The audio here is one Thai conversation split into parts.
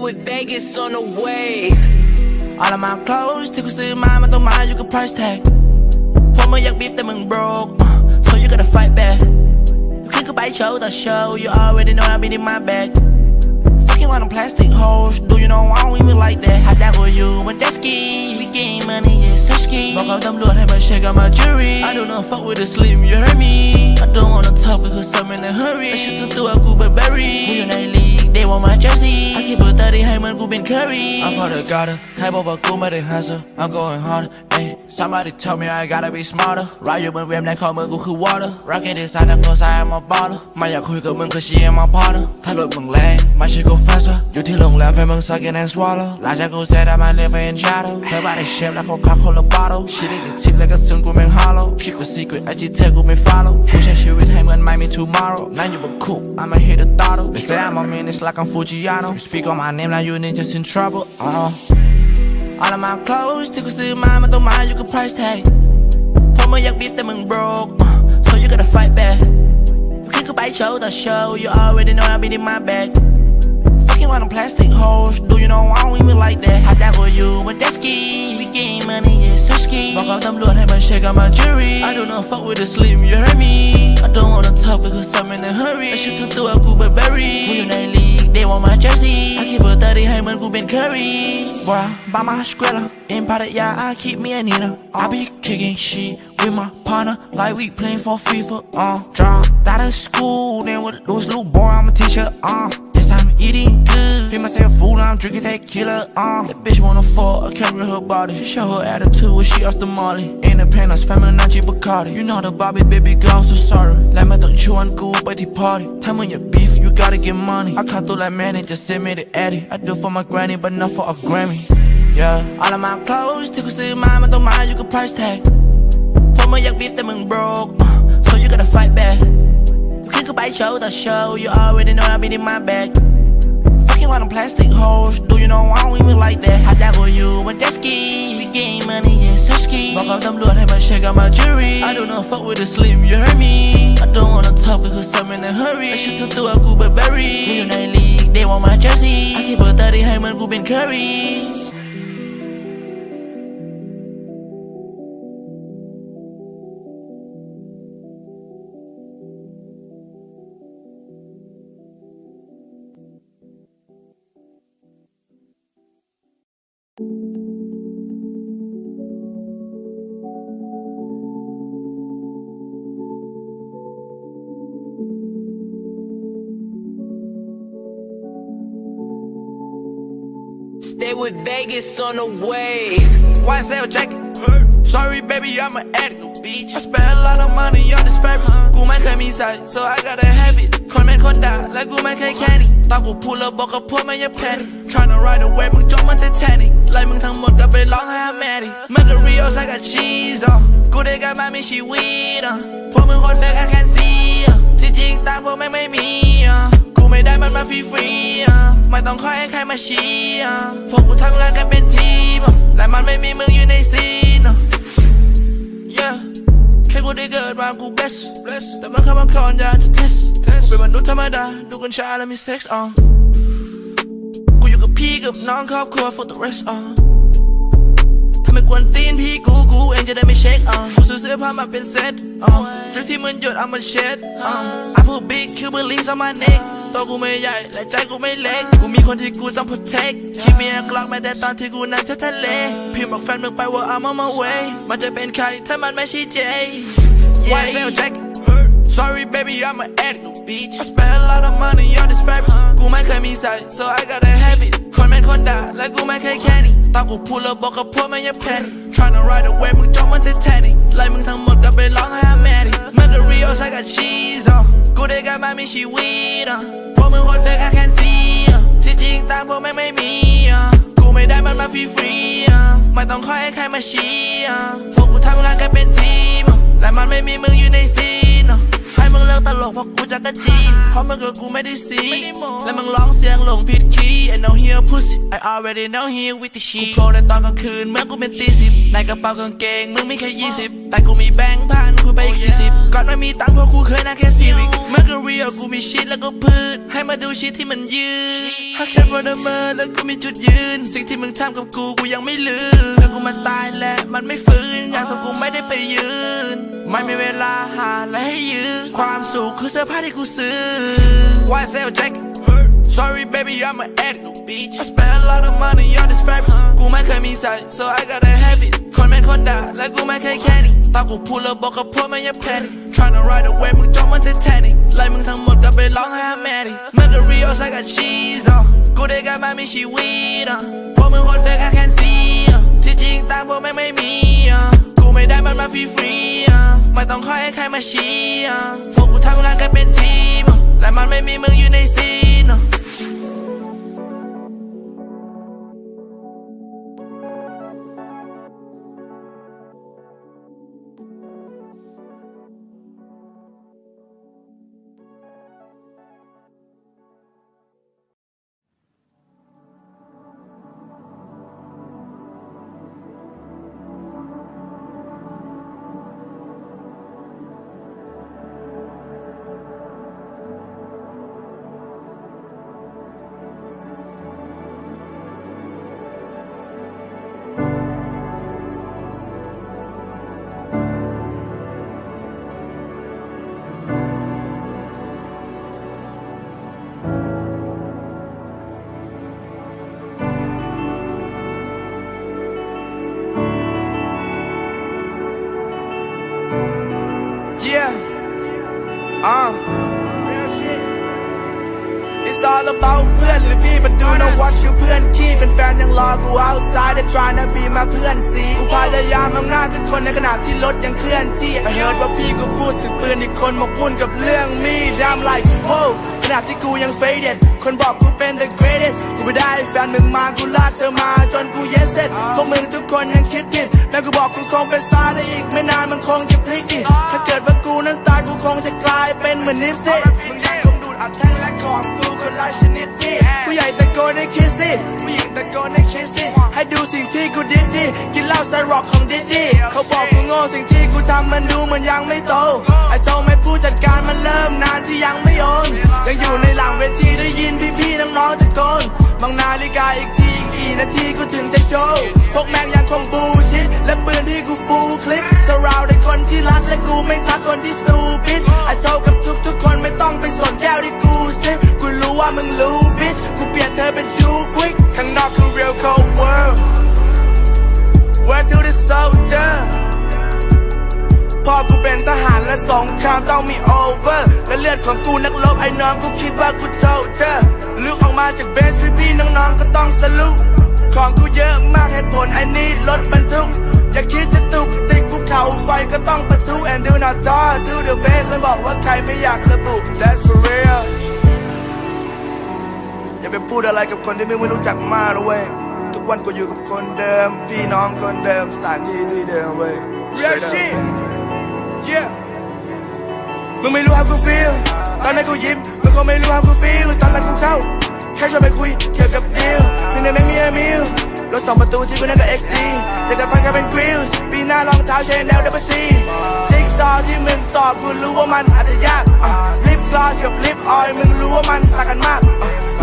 with Vegas on the way. All of my clothes ที่กูซื้อมามันต้องมาอยู่กับ price tag พวกมึงอยากบีบแต่มึง broke uh, so you gotta fight back กูขึ้นก็ไปโชว์ต่อ show you already know I've been in my bag fucking one of plastic hoes do you know I don't even like that หาจ้างกูอยู่บน jet ski we getting money yeah so ski บอกกับตำรวจให้มา check out my jewelry I do not fuck with the slim you heard me I don't wanna talk because I'm in a hurry และชุดทุกตัวกู Burberry กูอยู่ใน league they want my jersey I keep a 30ให้มันกูเป็น curry I'm for the gutter ใครบอกว่ากูไม่ได้ hustle I'm going harder ay somebody tell me I gotta be smarter รายอยู่บนเว็บในข้อมือกูคือ water rocket ที่สายทางตัวซ้าย I'm a baller ไม่อยากคุยกับมึงคือ she ain't my partner ถ้ารถมึงแรงไม่ใช่กู faster อยู่ที่โรงแรมแฟนมึง suck it and swallow หลังจากกูเสร็จ I might live in shadow เธอบ้านในเชฟแล้วเขาคักคนละ bottle ชีวิตในทิปแล้วก็ซึมกูแม่ง hollow พี่กู secret IG เธอกูไม่ follow กูใช้ชีวิตให้เหมือนไม่มี tomorrow นั่งอยู่บนคุก I'ma hit the throttle They say I'm a menace like I'm Fujiano Speak on my name now you niggas in trouble uh. All of my clothes ที่กูซื้อมามันต้องมาอยู่กับ price tag พวกมึงอยากบีบแต่มึง broke uh, so you gotta fight back กูขึ้นก็ไปโชว์ต่อ show you already know I've been in my bag fucking one of plastic hoes do you know I don't even like that หาจ้างกูอยู่บน jet ski we getting money yeah so ski บอกกับตำรวจให้มา check out my jewelry I do not fuck with the slim you heard me I don't wanna talk because I'm in a hurry และชุดทุกตัวกู Burberry กูอยู่ใน league they want my jersey I keep a 30ให้มันกูเป็น curry Boy by my square in Pattaya I keep me a Nina I be kicking shit with my partner like we playing for FIFA uh drop out of school then with lose little boy I'm a teacher uh Yes, I'm eating good. Feel myself food, I'm drinking tequila. Uh, that bitch wanna fuck. I carry her body. She show her attitude when she off the molly. In the pen, I was feminine, Bacardi. You know the Bobby, baby girl, I'm so sorry. Let me don't you want go by the party. Tell me your beef, you gotta get money. I can't do like Manny, just send me the Eddie. I do for my granny, but not for a Grammy. Yeah. All of my clothes, you can see mine, but don't mind, you can price tag. Told me your beef that มึง broke, uh, so you gotta fight back. You can't go by show the show, you already know I'm in my bag. Fucking one of plastic hoes do you know I don't even like that หาจ้างกูอยู่บน jet ski we getting money yeah so ski บอกกับตำรวจให้มา check out my jewelry I do not fuck with the slim you heard me I don't wanna talk because I'm in a hurry และชุดทุกตัวกู Burberry กูอยู่ใน league they want my jersey I keep a 30ให้มันกูเป็น curry Vegas on the way. YSL jacket. Sorry, baby, I'm an addict, bitch. I spent a lot of money on this fabric. กูไม่เคยมีใส่ so I gotta have it คนเป็นคนด่าและกูไม่เคยแค่นี้ตอนกูพูดแล้วบอกกับพวกมันอย่าแพนิค Tryna ride away มึงจมมัน Titanic ไล่มึงทั้งหมดก็ไปร้องไห้หาแม่ดิมันก็ Rio ใส่กับ cheese อะกูได้กลับมามีชีวิตอะพวกมึงคนแฟก I can see อะที่จริงตามพวกแม่งไม่มีอะกู ไม่ได้มันมาฟรีๆอะไม่ต้องคอยให้ใครมาชี้อะพวกกูทำงานกันเป็นทีมอะและมันไม่มีมึงอยู่ในซีนอะ yeah แค่กูได้เกิดมากู bless bless แต่มันเข้ามาขอนอยากจะ test กูเป็นมนุษย์ธรรมดา ดูกัญชาและมี sex on กูอยู่กับพี่กับน้องครอบครัว for the rest on ถ้าไม่กวนตีนพี่กูกูเองจะได้ไม่เช็คอะกูซื้อเสื้อผ้ามาเป็นเซ็ต ดริปที่มันหยดเอามาเช็ดอะ I put big Cuban on my neck ตัวกูไม่ใหญ่และใจกูไม่เล็ก กูมีคนที่กูต้อง protect คิดมีแอกล็อกแม้แต่ตอนที่กูนั่งเที่ยวทะเล พิมพ์บอกแฟนมึงไปว่า I'm on my way มันจะเป็นใครถ้ามันไม่ใช่เจ YSL jacket Sorry baby I'm an addict bitch I spent a lot of money on this fabric กูไม่เคยมีใส่ so I gotta have it คนเป็นคนด่าและกูไม่เคยแค่นี้ตอนกูพูดแล้วบอกกับพวกมันอย่าแพนิค Tryna ride away มึงจมมัน Titanic ไล่มึงทั้งหมดก็ไปร้องไห้หาแม่ดิมันก็ cheese on กูได้กลับมามีชีวิตอะพวกมึงโคตร fake I can see อะที่จริงตามพวกแม่งไม่มีอะกูไม่ได้มันมาฟรีๆอะไม่ต้องคอยให้ใครมาชี้อะพวกกูทำงานกันเป็นทีมอะและมันไม่มีมึงอยู่ในซี มึงเลิกตลกเพราะกูจักรจีเพราะมึงกับกูไม่ได้ซีและมึงร้องเสียงหลงผิดคีย์ I know he a pussy I already know he with the shit กูโผล่ในตอนกลางคืนเมื่อกูเป็นตีสิบในกระเป๋ากางเกงมึงมีแค่ยี่สิบแต่กูมีแบงค์พันคุณไปอีกสี่สิบก่อนไม่มีตังค์เพราะกูเคยนั่งแค่ซีวิกเมื่อกูเรียลกูมีชิดแล้วก็พืชให้มาดูชิดที่มันยืน I care for the man แล้วกูมีจุดยืน สิ่งที่มึงทำกับกูกูยังไม่ลืมแล้วกูมันตายและมันไม่ฟื้นอย่างสมกูไม่ได้ไปยืน ไม่มีเวลาหาและให้ยืนความสุขคือเสื้อผ้าที่กูซื้อ Why sell jacket Sorry baby I'm an addict bitch I spend a lot of money on this fabric กูไม่เคยมีใส่ so I gotta have it คนเป็นคนด่าและกูไม่เคยแค่นี้ตอนกูพูดแล้วบอกกับพวกมันอย่า panic Tryna ride away มึงจมมันเททานิกไล่มึงทั้งหมดก็ไปร้องให้แม่ดิมันก็ real ใส่กับ cheese อะกูได้กันมามีชีวิตอะพวกมึงโคตร fake I can see อะที่จริงตามพวกแม่งไม่มีอะกู ไม่ได้มันมาฟรีฟรีๆอะไม่ต้องคอยให้ใครมาชี้อะพวกกูทำงานกันเป็นทีม และมันไม่มีมึงอยู่ในซี พี่มาดูนะ watch you เพื่อนขี้เป็นแฟนยังรอกู outside they tryna be มาเพื่อนสีกูพยายามอำนาทุกคนในขณะที่รถยังเคลื่อนที่ I heard ว่าพี่กูพูดถึงปืนอีกคนหมกมุ่นกับเรื่องมีด I'm like wow ขณะที่กูยัง faded คนบอกกูเป็น the greatest กูไม่ได้แฟนมึงมากูลากเธอมาจนกู yes it พวกมึงทุกคนยังคิดผิดแม่กูบอกกูคงเป็นสตาร์ได้อีก ไม่นานมันคงจะพลิกอีกถ้าเกิดว่ากูนั้นตายกูคงจะกลายเป็นเหมือนนิฟซี่ มึงได้คงดูดอัดแท่งและของกูคนละชนิดที่ผู้ใหญ่ตะโกนให้คิดสิผู้หญิงตะโกนให้คิดสิให้ดูสิ่งที่กูดิดดิกินเหล้าใส่ร็อกของดิดดิเขาบอกกูโง่สิ่งที่กูทำมันดูเหมันยังไม่โตไอ้โตไม่ผู้จัดการมันเริ่มนานที่ยังไม่โอนยังอยู่ในหลังเวทีได้ยินพี่ๆน้องๆตะโกนมองนาฬิกาอีกทีอีกกี่นาทีกูถึงจะโชว์พวกแม่งยังคงบูชิดและปืนที่กูฟูลคลิปสราวในคนที่รักและกูไม่ทักคนที่สตูปิดไอ้โตกับทุกทุกๆคน ไม่ต้องไปสนแก้วที่กูซิกูรู้ว่ามึงรู้บิชกูเปลี่ยนเธอเป็นชูควิกข้างนอกคือ real cold world Word to the soldier พ่อกูเป็นทหารและสงครามต้องมี over และเลือดของกูนักรบไอ้น้องกูคิดว่ากูโทษเธอลูกออกมาจากเบสพี่น้องๆก็ต้องสลุของกูเยอะมากเหตุผลไอ้นี่รถบรรทุกอย่าคิดจะตุก เขาไฟก็ต้องประทุ and do not talk to the face มันบอกว่าใครไม่อยากระบุ that's for real อย่าไปพูดอะไรกับคนที่มึงไม่รู้จักมากนะเว้ยทุกวันกูอยู่กับคนเดิม พี่น้องคนเดิมสถานที่ที่เดิมเว้ย Real shit yeah มึงไม่รู้ how กู feel ตอนนั้นกูยิ้มมึงคงไม่รู้ how กู feel ตอนนั้นกูเข้าแค่ชวนไปคุยเกี่ยวกับดีลฟินในแม่งมีเอมิล รถสองประตูที่กูนั่งกับ XD อยากจะฟังแค่เป็นกริลส์ปีหน้ารองเท้าเชนแนลเบิลซีจิ๊กซอว์ที่มึงตอบกูรู้ว่ามันอาจจะยากลิปกลอสกับลิปออยมึงรู้ว่ามันต่างกันมาก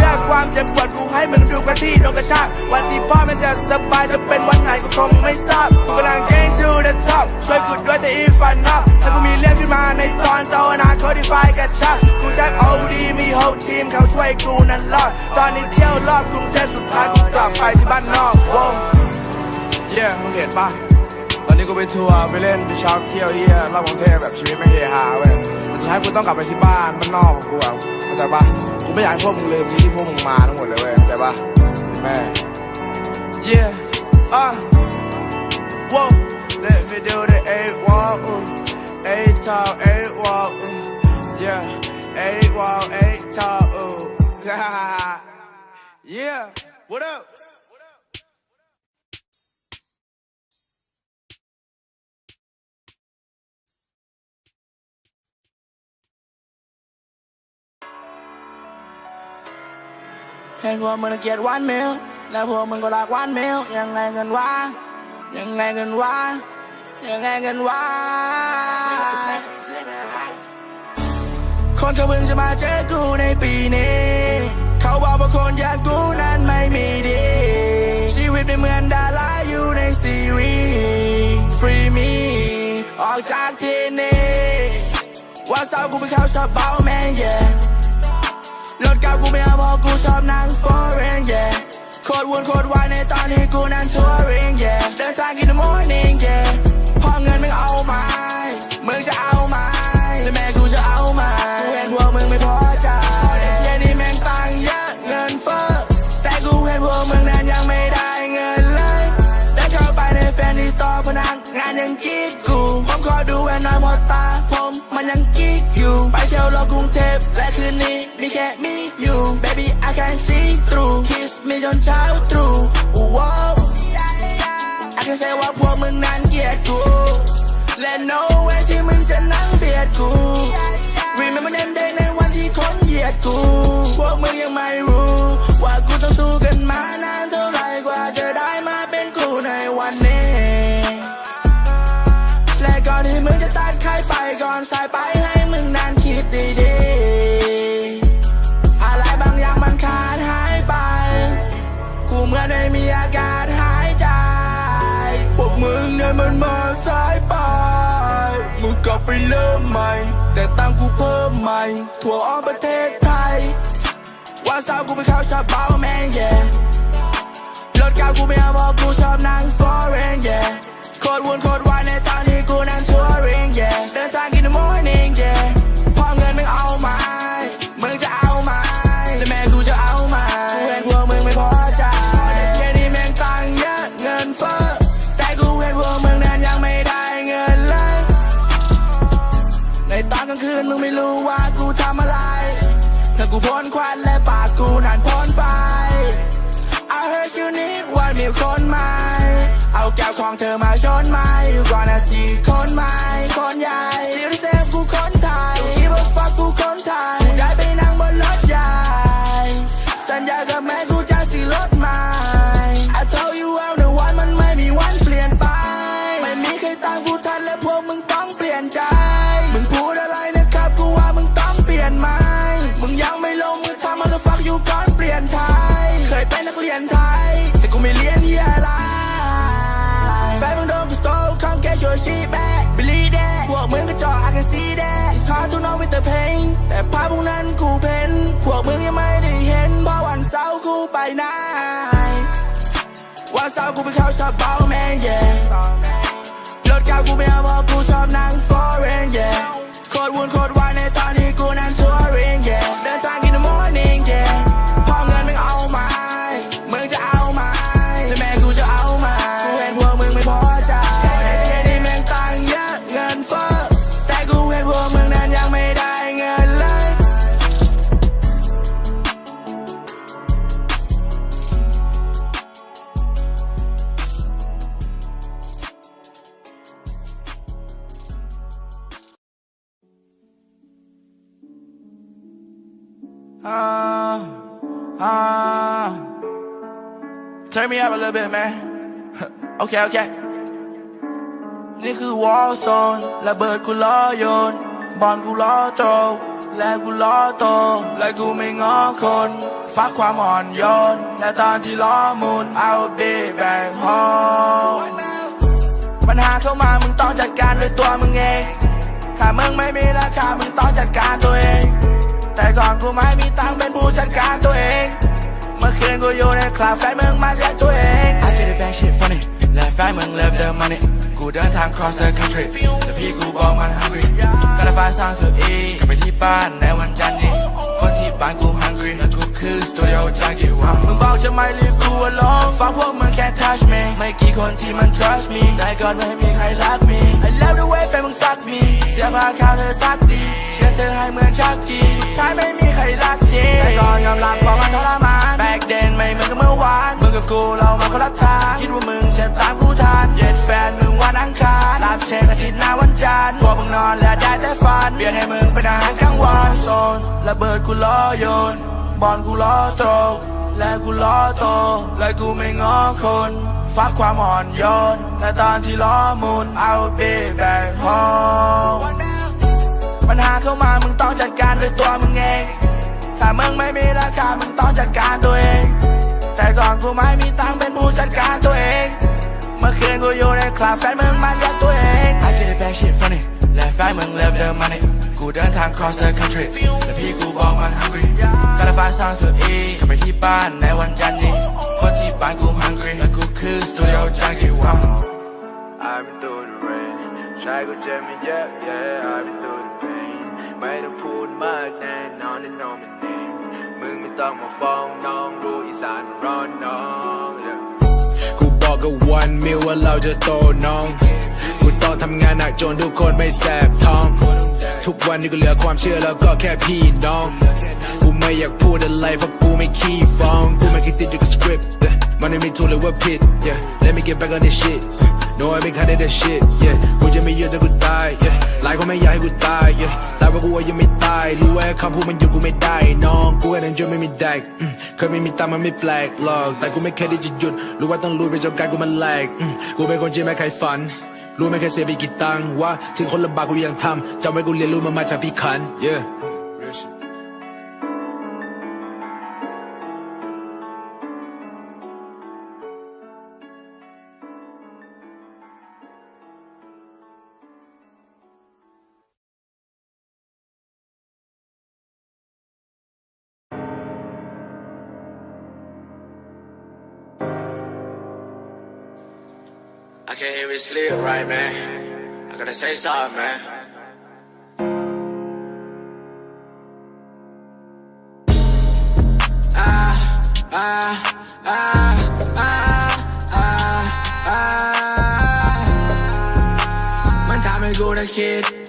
อะเพื่อความเจ็บปวดกูให้มึงดูกันที่โดนกระชากวันที่พ่อมันจะสบายจะเป็นวันไหนกูคงไม่ทราบกูกำลัง gain to the top ช่วยกูด้วยแต่อีฟันนอกถ้ากูมีเรื่องขึ้นมาในตอนโตอนาคตที่ไฟกระชับกูแจ็คโอดีมีโฮทีมเขาช่วยกูนั้นรอดตอนนี้เที่ยวรอบกรุงเทพสุดท้ายกูกลับไปที่บ้านนอกวงเย้มึงเห็นปะตอนนี้กูไปทัวร์ไปเล่นไปช็อปเที่ยวเฮียรอบกรุงเทพแบบชีวิตไม่งเฮฮาเว้ยแต่สุดท้กูต้องกลับไปที่บ้านบ้านนอกของกูอะเข้าใจปะ กูไม่อยากให้พวกมึงลืมที่ที่พวกมึงมาทั้งหมดเลยเว้ยเข้าใจปะแม่ yeah uh whoa let me do the eight walk uh, eight tall eight walk uh, yeah eight walk eight tall uh. yeah what up ห็นพวกมึงเกลียดวานเมลแล้วพวกมึงก็รักวานเมลยังไงกันวะยังไงกันวะยังไงกันวะคนเขาเพิ่งจะมาเจอกูในปีนี้ เขาบอกว่าคนอย่างกูนั้นไม่มีดี ชีวิตไม่เหมือนดาราอยู่ในซีรีส์ฟรีมีออกจากที่นี่วันเสาร์กูไปเข้าชอบเบาแมง yeah ก่ากูไม่เอาเพราะกูชอบนั่ง foreign yeah โคตรวุ่นโคตรวายในตอนที่กูนั่ง touring yeah เดินทาง in the morning yeah พอเงินมึงเอาไหมมึงจะเอาไหมและแม่กูจะเอาไหมกูเห็นพวกมึงไม่พอใจเย็นนี้แม่งตังค์เยอะเงินเฟ้อแต่กูเห็นพวกมึงนั้นยังไม่ได้เงินเลยเดินเข้าไปในแฟนที่ต่อพนักงานยังกีดกูผมขอดูแวนน้อยหมดตาผมมันยังกีดอยู่ไปเที่ยวโลกกรุงเทพและคืนนี้มีแค่มี can see through kiss me จนเช้าตรู่ว้าว I can say ว่าพวกมึงนั้นเกลียดกู และ no way ที่มึงจะนั่งเบียดกู Remember them day ในวันที่คนเหยียดกู พวกมึงยังไม่รู้ ว่ากูต้องสู้กันมานานเท่าไหร่กว่าจะได้มาเป็นกูในวันนี้ และก่อนที่มึงจะตัดใครไปก่อนสายไป ทั่วอ้อมประเทศไทยวันเสาร์กูไปเข้าชอบเบาแมน yeah รถเก่ากูไม่เอาเพราะกูชอบนั่งฟอร์เรน yeah โคตรวุ่นโคตรวายใน แก้วของเธอมา พวกนั้นกูเพ้นพวกมึงยังไม่ได้เห็นเพราะวันเสาร์กูไปไหนวันเสาร์กูไปเข้าชอบเบาแมนเย่รถเก่ากูไม่เอาเพราะกูชอบนั่งฟอร์เรนเย่โคตรวุ่นโคตรวายในตอน okay, okay. นี่คือ War Zone ระเบิดกูล้อโยน บอลกูล้อโตและกูล้อโต และกูไม่ง้อคนฟักความอ่อนโยน และตอนที่ล้อมุน I'll be back home ปัญหาเข้ามามึงต้องจัดการด้วยตัวมึงเอง ถ้ามึงไม่มีราคามึงต้องจัดการตัวเอง แต่ก่อนกูไม่มีตังเป็นผู้จัดการตัวเอง เมื่อคืนกูอยู่ในคลาบแฟนมึงมาเรียก และแฟนมึง love the money กูเดินทาง cross the country แต่พี่กูบอกมัน hungry ก็เลยฟ้าสร้างตัวเองกลับไปที่บ้านในวันจันทร์นี้คนที่บ้านกู hungry คือ studio junkie ว่ามึงบอกจะไม่ leave กู alone ฟังพวกมึงแค่ touch me ไม่กี่คนที่มัน trust me แต่ก่อนไม่มีใครรัก me I love the way แฟนมึงซัก me เสียผ้าขาวเธอซักดีเชื่อเธอให้เหมือนชักกีสุดท้ายไม่มีใครรักจริงแต่ก่อนยอมรับว่ามันทรมาน back then ไม่เหมือนกับเมื่อวานมึงกับกูเรามาคนละทางคิดว่ามึงจะตามกูทันเย็ดแฟนมึงวันอังคารรับเช็คอาทิตย์หน้าวันจันทร์พวกมึงนอนและได้แต่ฝันเปลี่ยนให้มึงเป็นอาหารกลางวันโซนระเบิดกูล้อโยน บอลกูล้อโตรและกูล้อโตและกูไม่ง้อคนฟักความอ่อนโยนและตอนที่ล้อมุน I'll be back home ปัญหาเข้ามามึงต้องจัดการด้วยตัวมึงเอง ถ้ามึงไม่มีราคามึงต้องจัดการตัวเอง แต่ก่อนกูไม่มีตังเป็นผู้จัดการตัวเอง เมื่อคืนกูอยู่ในคลาสแฟนมึงมันเรียกตัวเอง I get it back shit funny และแฟนมึง love the money กูเดินทาง cross the country และพี่กูบอกมัน hungry gotta find something to eat กลับไปที่บ้านในวันจันทร์นี้คนที่บ้านกู hungry และกูคือ studio junkie wow I've been through the rain ใช้ก็เจ็บไม่เยอะ yeah I've been through the pain ไม่ต้องพูดมากแน่นอนได้นอนมันเองมึงไม่ต้องมาฟ้องน้องรู้อีสานมันร้อนน้อง yeah กูบอกกับวันมิวว่าเราจะโตน้อง กูต้องทำงานหนักจนทุกคนไม่แสบท้อง ทุกวันนี้ก็เหลือความเชื่อแล้วก็แค่พี่น้องกู ไม่อยากพูดอะไรเพราะกูไม่ขี้ฟ้องกูไม่คิดติดอยู่กับสคริปต์ มันไม่มีถูกหรือว่าผิด yeah Let me get back on this shit No I been cutting that shit yeah กูจะไม่เยอะแต่กูตาย yeah หลายคนไม่อยากให้กูตาย yeah แต่ว่ากูยังไม่ตายรู้ว่าคำพูดมันอยู่กูไม่ได้น้องกูแค่เดินจนไม่มีแดกเคยไม่มีตังมันไม่แปลกหรอกแต่กูไม่เคยที่จะหยุดรู้ว่าต้องลุยไปจนกายกูมันแหลกอืมกูเป็นคนที่ไม่เคยฝันรู้ไม่เคยเสียไปกี่ตังค์ว่าถึงคนลำบากกูยังทำจำไว้กูเรียนรู้มันมาจากพี่คัน yeah live right, man. I gotta say something, man. Man, time ago, the kid.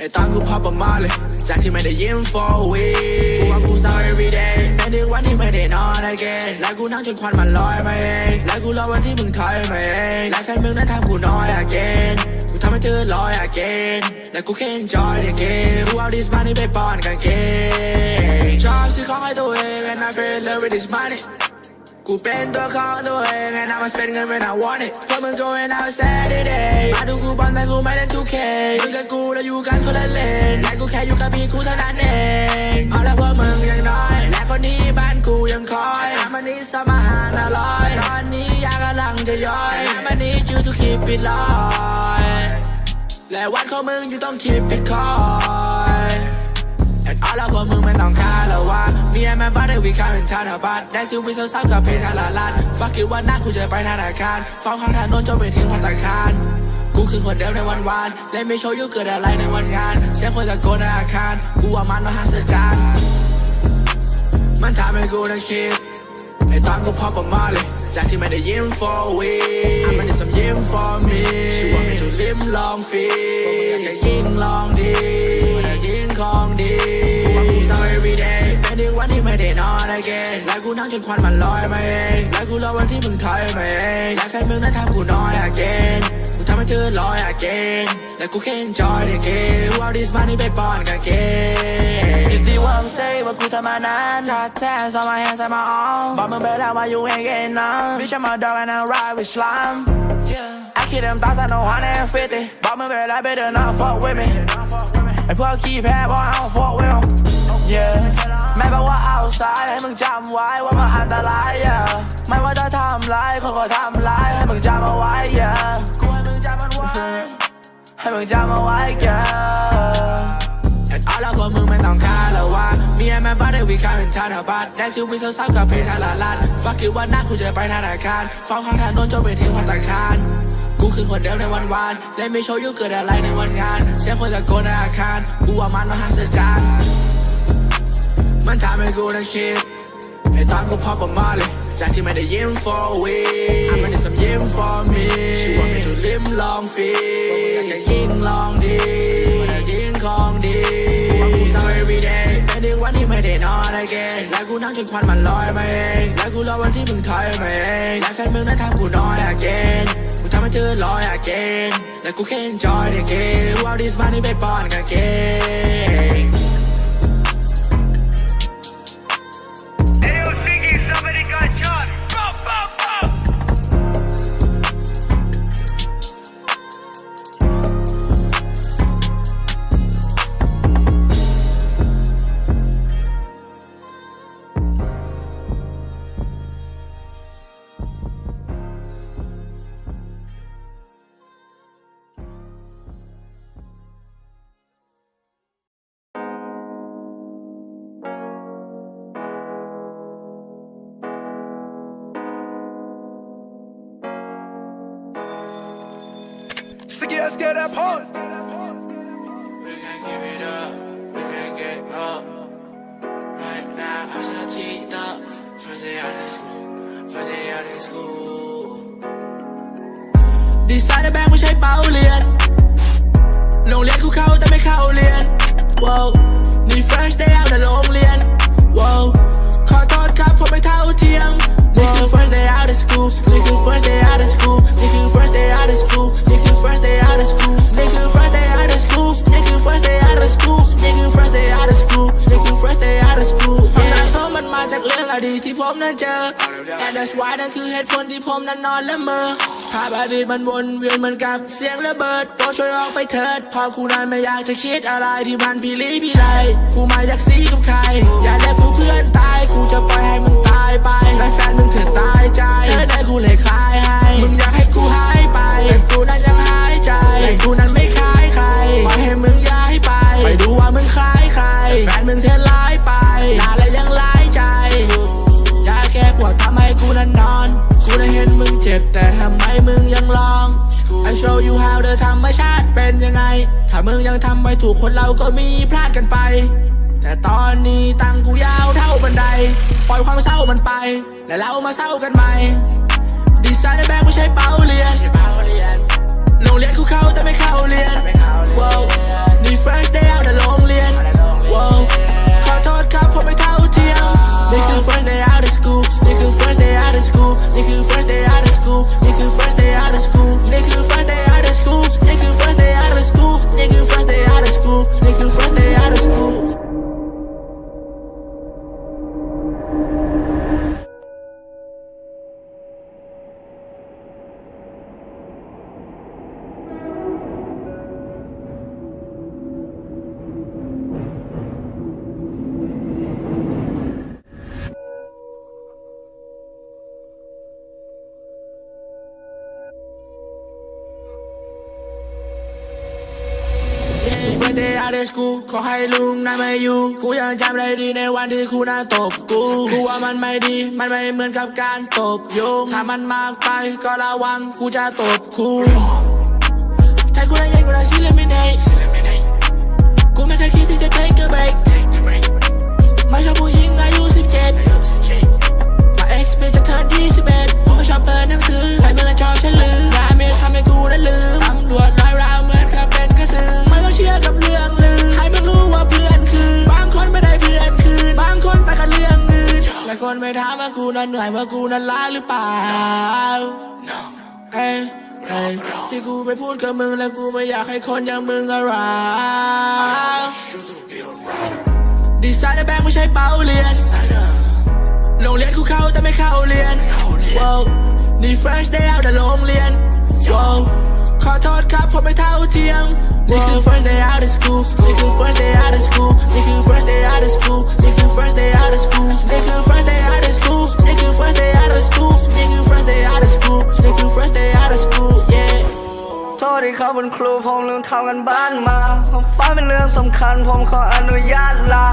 ได้ตอนกูพับออกมาเลย จากที่ไม่ได้ยิ้ม for a week กูว่ากูเศร้า every day ในดึกวันที่ไม่ได้นอน again และกูนั่งจนควันมันลอยมาเองและกูรอวันที่มึงถอยมาเองและแฟนมึงนั้นทำกูน้อย again กูทำให้เธอลอย again และกูแค่ enjoy the game กูเอา this money ไปป้อนกางเกงชอบซื้อของให้ตัวเอง and I feel in love with this money กูเป็นตัวของตัวเอง and I'ma spend เงิน when I want it พวกมึง going out Saturday มาดูกูบอลแต่กูไม่เล่น 2K มึงกับกูเราอยู่กันคนละเลนและกูแค่อยู่กับพี่กูเท่านั้นเองเอาละพวกมึงยังน้อย และคนนี้บ้านกูยังคอยน้ำมันนี้สมาหารอร่อยตอนนี้ยากำลังจะย้อยน้ำมันนี้จูทุกคีปิดลอยและวันของมึงอยู่ต้องคีปิดคอย And all of พวกมึงไม่ต้องการแล้วว่า Me and my brother we come in town about ได้ซิวมีสาวๆกับเพลงทาลาลาน Fuck it วันหน้ากูจะไปธนาคารฟ้องข้างถนนจนไปถึงพัตตาคารกูคือคนเดิมในวันวานและไม่โชว์ยูเกิดอะไรในวันงาน เสียงคนตะโกนในอาคาร กูว่ามันมหัศจรรย์มันทำให้กูได้คิดไอตอนกูพอปออกมาเลยจากที่ไม่ได้ยิ้ม for a week มันได้สมยิ้ม for me ชื่อว่าไม่ถูกลิ้มลองฟรีอยากยิ่งลองดี ไม่ได้ทิ้งของดีกูว่ากูเศร้า every day เป็นดึกวันที่ไม่ได้นอน again และกูนั่งจนควันมันลอยมาเองและกูรอวันที่มึงถอยมาเองและแฟนมึงนั้นทำกูน้อย again กูทำให้เธอลอย again และกูแค่ enjoy the game กูเอา this money ไปป้อนกางเกง If you want to say ว่ากูทำมานาน Got tats on my hands and my arm บอกมึงไปแล้วว่า you ain't getting none Bitch I'm a dog and I ride with slime Yeah I keep them thoughts I know 150บอกมึงไปแล้ว better not fuck with me ไอ้พวกขี้แพ้บอก I don't fuck with them Yeah ไม่บอกว่า outside ให้มึงจำไว้ว่ามันอันตราย yeah ไม่ว่าจะทำร้ายเขาก็ทำร้ายให้มึงจำเอาไว้ yeah กูให้มึงจำมันไว้ ให้มึงจำเอาไว้ yeah And all of พวกมึงไม่ต้องการแล้วว่า Me and my brother we come in town about ได้ซิวมีสาวๆกับเพลงทาลาลาน Fuck it วันหน้ากูจะไปธนาคารฟ้องข้างถนนจนไปถึงพัตตาคาร กูคือคนเดิมในวันวานและไม่โชว์ยูเกิดอะไรในวันงาน เสียงคนตะโกนในอาคาร กูว่ามันมหัศจรรย์มันทำให้กูได้คิดไอ้ตอนกูพอปออกมาเลยจากที่ไม่ได้ยิ้ม for a week มันได้สมยิ้ม for me ชื่อว่าไม่ถูกลิ้มลองฟรีอยากจะยิ่งลองดีไม่ได้ทิ้งของดีกูว่ากูเศร้า every day เป็นดึกวันที่ไม่ได้นอน again และกูนั่งจนควันมันลอยมาเอง และกูรอวันที่มึงถอยมาเองและแฟนมึงนั้นทำกูน้อย again กูทำให้ เธอลอย again และกูแค่ enjoy the game กูเอา this money ไปปอนกาง let's get that pause. We can't keep it up, we can't get up. Right now, I'm so geeked up. First day out of school, first day out of school. ดีไซน์ในแบงค์ไม่ใช่เป้าเรียน โรงเรียนกูเข้าแต่ไม่เข้าเรียน ว้าวนี่ first day out ในโรงเรียน ว้าวขอโทษครับผมไม่เท่าเทียม นี่คือ first day out of school นี่คือ first day out of school out of school นี่คือ first day out of school นี่คือ first day out of school นี่คือ first day out of school นี่คือ first day out of school ความรักโซมันมาจากเรื่องอดีตที่ผมนั้นเจอ and that's why นั่นคือเหตุผลที่ผมนั้นนอนละเมอภาพอดีตมันวนเวียนเหมือนกับเสียงระเบิดโปรดช่วยออกไปเถิดพอกูนั้นไม่อยากจะคิดอะไรที่มันพี่ลีพี่ไรกูม่อยากซีกับใคร อย่าเรียกกูเพื่อนตายกูจะปล่อยให้มึงตายไปและแฟนมึงเถื่อนตายใจเธอได้กูเลยคลายให้มึงอยากให้กูหายไปแต่กูนั้นยัง ใจแต่กูนั้นไม่คล้ายใครปล่อยให้มึงย้ายไป ไปดูว่ามึงคล้ายใคร แฟนมึงเทร้ายไปลาและยังร้ายใจยาแก้ปวดทำให้กูนั้นนอน กูได้เห็นมึงเจ็บแต่ทำไมมึงยังลอง I show you how เธอธรรมชาติเป็นยังไง ถ้ามึงยังทำไม่ถูกคนเราก็มีพลาดกันไป แต่ตอนนี้ตังกูยาวเท่าบันได ปล่อยความเศร้ามันไป และเรามาเศร้ากันใหม่ดีไซน์ในแบงค์ไม่ใช่เป้าเรียน โรงเรียนกูเข้าแต่ไม่เข้าเรียนว้าว ลุงนั้นไม่อยู่ กูยังจำได้ดีในวันที่คุณนั้นตบกู กูว่ามันไม่ดี มันไม่เหมือนกับการตบยุงถ้ามันมากไปก็ระวัง กูจะตบคูถ้ากูได้ยินกูได้ชิลเลมิเนตกูไม่เคยคิดที่จะ take a break ไม่ชอบผู้หญิงอายุ17มา X เปลี่ยนจากเธอ21กูก็ชอบเปิดหนังสือ ใครมึงน่ะชอบฉันลือยาเมททำให้กูนั้นลืมตำรวจร้อยราวเหมือนกับเป็นกระสือไม่ต้องเชื่อกับเรื่องลือ ให้มึงรู้ว่าเพื่อนคือบางคนไม่ได้เพื่อนคืนบางคนแต่กับเรื่องอื่นหลายคนไม่ถามว่ากูนั้นเหนื่อยว่ากูนั้นล้าหรือเปล่าเอ้ยเอ้ยที่กูไปพูดกับมึงแล้วกูไม่อยากให้คนอย่างมึงอะไรดีไซน์ในแบงค์ไม่ใช่เป้าเรียนโรงเรียนกูเข้าแต่ไม่เข้าเรียนว้าวนี่ first day out ในโรงเรียนว้าวขอโทษครับผมไม่เท่าเทียม นี่คือ first day out of school นี่คือ first day out of school นี่คือ first day out of school นี่คือ first day out of school นี่คือ first day out of school นี่คือ first day out of school นี่คือ first day out of school นี่คือ first day out of school yeah โทษที่เขาเป็นครูผมลืมทำกันบ้านมา ผมฟ้าเป็นเรื่องสำคัญ ผมขออนุญาตลา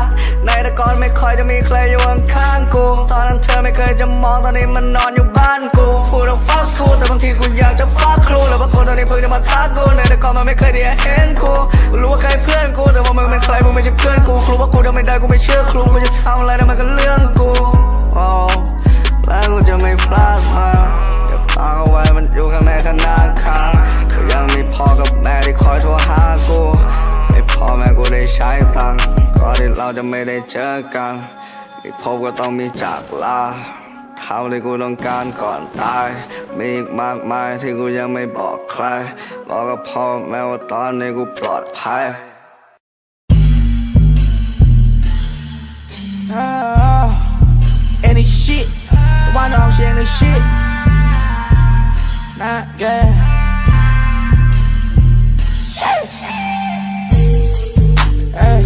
ในแต่ก่อนไม่ค่อยจะมีใครอยู่ข้างกู ตอนนั้นเธอไม่เคยจะมองตอนนี้มันนอนอยู่บ้านกูพูดว่าฟักกูแต่บางทีกูอยากจะฟักครูแล้วบางคนตอนนี้เพิ่งจะมาทักกูในแต่ก่อนมันไม่เคยได้เห็นกูรู้ว่าใครเพื่อนกูแต่ว่ามึงเป็นใครมึงไม่ใช่เพื่อนกูครูว่ากูทำไม่ได้กูไม่เชื่อครูกูจะทำอะไรนั่นมันก็เรื่องกูอ๋อแล้วกูจะไม่พลาดมาเก็บตังค์เอาไว้มันอยู่ข้างในธนาคารก็ยังมีพ่อกับแม่ที่คอยโทรหากู พ่อแม่กูได้ใช้ตังค์ก่อนที่เราจะไม่ได้เจอกันมีพบก็ต้องมีจากลาเท่าที่กูต้องการก่อนตาย มีอีกมากมายที่กูยังไม่บอกใครบอกกับพ่อแม่ว่าตอนนี้กูปลอดภัย uh, any shit. One off shit any shit. Not good. Shit. Hey,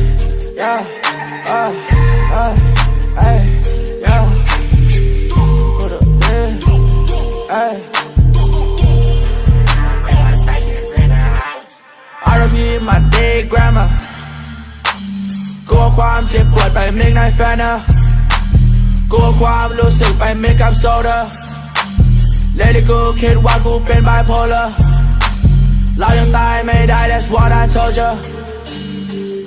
yeah, uh, uh, hey, yeah. Put up there, hey. R.I.P. my day grandma กลัวความเจ็บปวดไปเมกนแฟนเนอร์กลัวความรู้สึกไปเมกกับโซเดอร์เลดี้กูคิดว่ากูเป็นไบโพลาร์เรายังตายไม่ได้ that's what I told you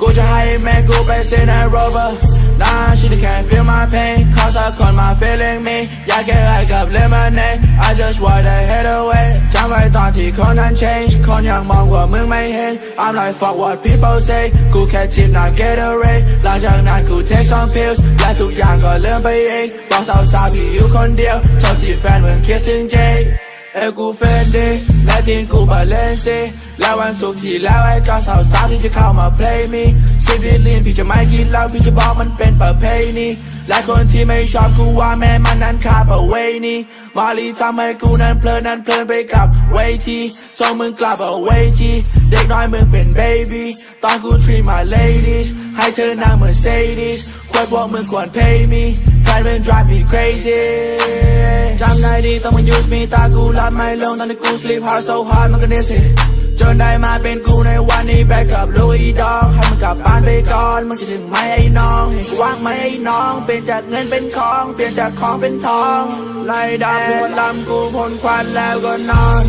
กูจะให้แม่กูไปเซ็นในโรเวอร์ Nah she can't feel my pain cause I caught my feeling me อยากแค่ให้กับ lemonade I just want to head away จำไว้ตอนที่คนนั้น change คนยังมองว่ามึงไม่เห็น I'm like fuck what people say กูแค่จิบน้ำ get away หลังจากนั้นกู take some pills และทุกอย่างก็เริ่มไปเองบอกสาวๆพี่อยู่คนเดียวโทษที่แฟนมึงคิดถึงเจ เอ้กูเฟนดีและทีนกูบาเลนซีและวันศุกร์ที่แล้วไอ้เจ้าสาวสาวที่จะเข้ามา play me ซิบิลินพี่จะไม่กินเหล้าพี่จะบอกมันเป็นประเพณีและคนที่ไม่ชอบกูว่าแม่มันนั้นขาประเวณีมาลีทำให้กูนั้นเพลินนั้นเพลินไปกับเวทีส่งมึงกลับเอาเวจีเด็กน้อยมึงเป็น baby ตอนกู treat my ladies ให้เธอนั่ง Mercedes ควรพวกมึงควร pay me แฟนมึง drive me crazy จำได้ดีต้องมา use me ตากูหลับไม่ลงตอนที่กู sleep hard so hard มันก็เนี่ยสิจนได้มาเป็นกูในวันนี้แบกกับลุยดอกให้มึงกลับบ้านไปก่อนมึงจะถึงไหมไอ้น้องเห็นกูว่างไหมไอ้น้อง เปลี่ยนจากเงินเป็นของ เปลี่ยนจากของเป็นทองไล่ดาวหัวลำกูพ่นควันแล้วก็นอน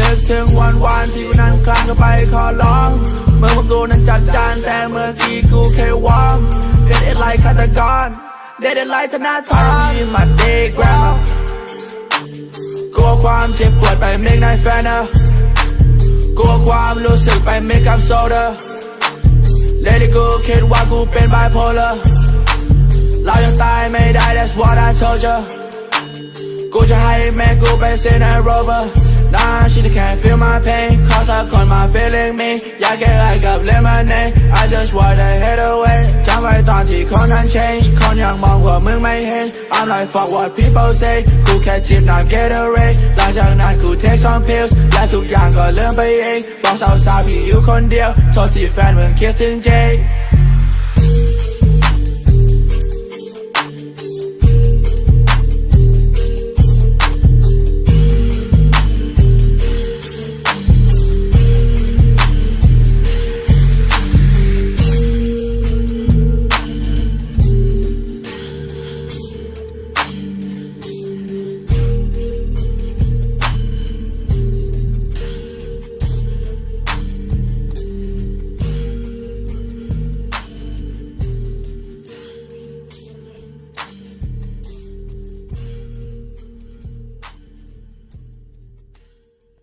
นึกถึงวันวันๆที่กูนั้นคลางก็ไปขอร้อง เมื่อวันกูนั้นจัดจานแต่เมื่อกี้กูแค่วอร์มเด็ดเอ็ดไลฆาตกร ดดเอ็ดไลธนาธรที่มาเดกแกรมกลัวความเจ็บปวดไปเมกนายแฟนเนอกลัวความรู้สึกไปเมคกับโซเดอร์เลดี้กูคิดว่ากูเป็นไบโพล่าเรายังตายไม่ได้ that's what I told you กูจะให้แม่กูไปเซนในโรเวอร์ Nah she just can't feel my pain cause I caught my feeling me อยากแค่ให้กับ lemonade I just want to head away จำไว้ตอนที่คนนั้น change คนยังมองว่ามึงไม่เห็น I'm like fuck what people say กูแค่จิบน้ำ get away หลังจากนั้นกู take some pills และทุกอย่างก็เริ่มไปเอง บอกสาวๆพี่อยู่คนเดียว โทษที่แฟนมึงคิดถึงเจ